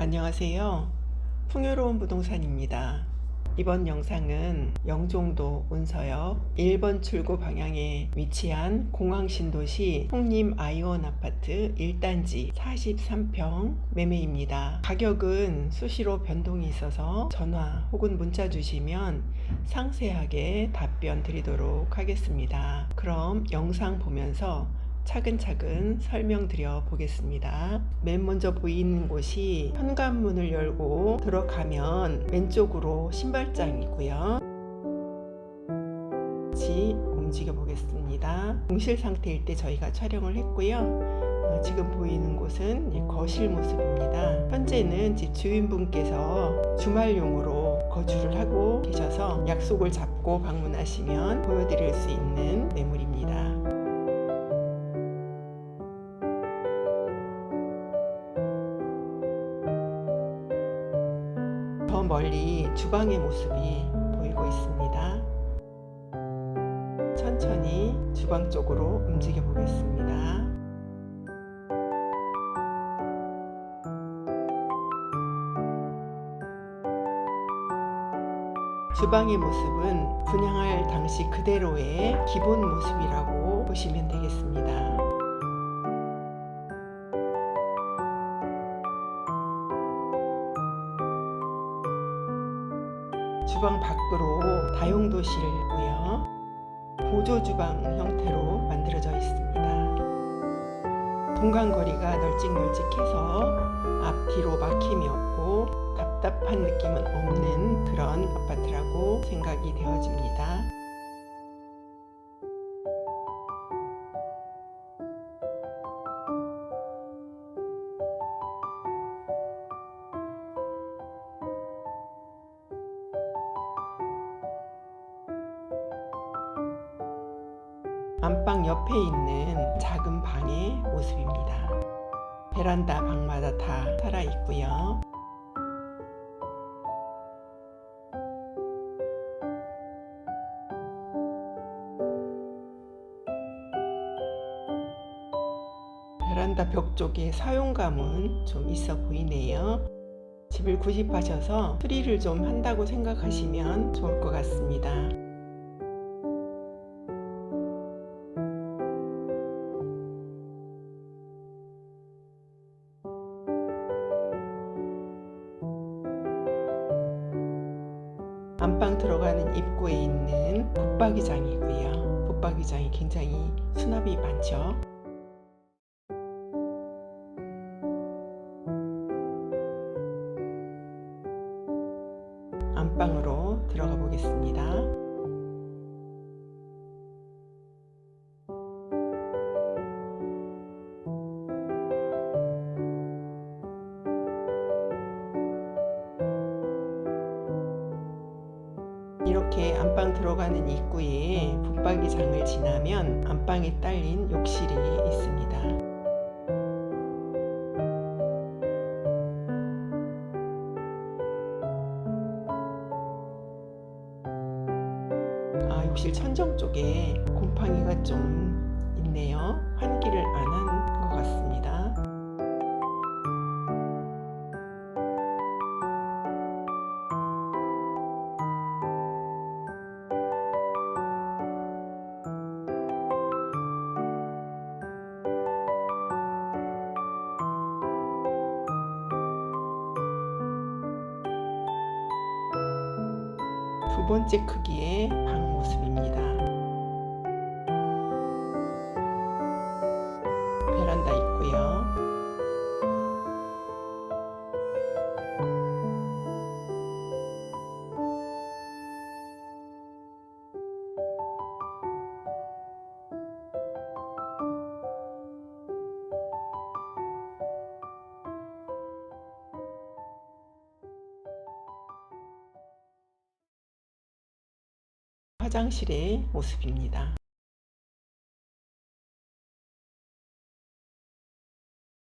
안녕하세요. 풍요로운 부동산입니다. 이번 영상은 영종도 운서역 1번 출구 방향에 위치한 공항신도시 홍림 아이온 아파트 1단지 43평 매매입니다. 가격은 수시로 변동이 있어서 전화 혹은 문자 주시면 상세하게 답변 드리도록 하겠습니다. 그럼 영상 보면서 차근차근 설명드려 보겠습니다. 맨 먼저 보이는 곳이 현관문을 열고 들어가면 왼쪽으로 신발장이고요. 같이 움직여 보겠습니다. 공실 상태일 때 저희가 촬영을 했고요. 어, 지금 보이는 곳은 거실 모습입니다. 현재는 집 주인분께서 주말용으로 거주를 하고 계셔서 약속을 잡고 방문하시면 보여드릴 수 있는 매물입니다. 멀리 주방의 모습이 보이고 있습니다. 천천히 주방 쪽으로 움직여 보겠습니다. 주방의 모습은 분양할 당시 그대로의 기본 모습이라고 보시면 되겠습니다. 주방 밖으로 다용도실이고요. 보조 주방 형태로 만들어져 있습니다. 공간 거리가 널찍널찍해서 앞뒤로 막힘이 없고 답답한 느낌은 없는 그런 아파트라고 생각이 되어집니다. 안방 옆에 있는 작은 방의 모습입니다. 베란다 방마다 다 살아 있고요. 베란다 벽 쪽에 사용감은 좀 있어 보이네요. 집을 구입하셔서 수리를 좀 한다고 생각하시면 좋을 것 같습니다. 안방 들어가는 입구에 있는 붙박이장이고요. 붙박이장이 굉장히 수납이 많죠. 안방 들어가는 입구에 붙박이장을 지나면 안방에 딸린 욕실이 있습니다. 아, 욕실 천정 쪽에 곰팡이가 좀 있네요. 환기를 안 한 번째 크기의 방 모습입니다. 화장실의 모습입니다.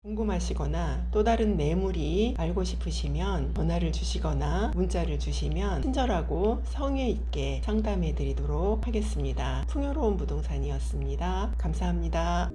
궁금하시거나 또 다른 매물이 알고 싶으시면 전화를 주시거나 문자를 주시면 친절하고 성의 있게 상담해 드리도록 하겠습니다. 풍요로운 부동산이었습니다. 감사합니다.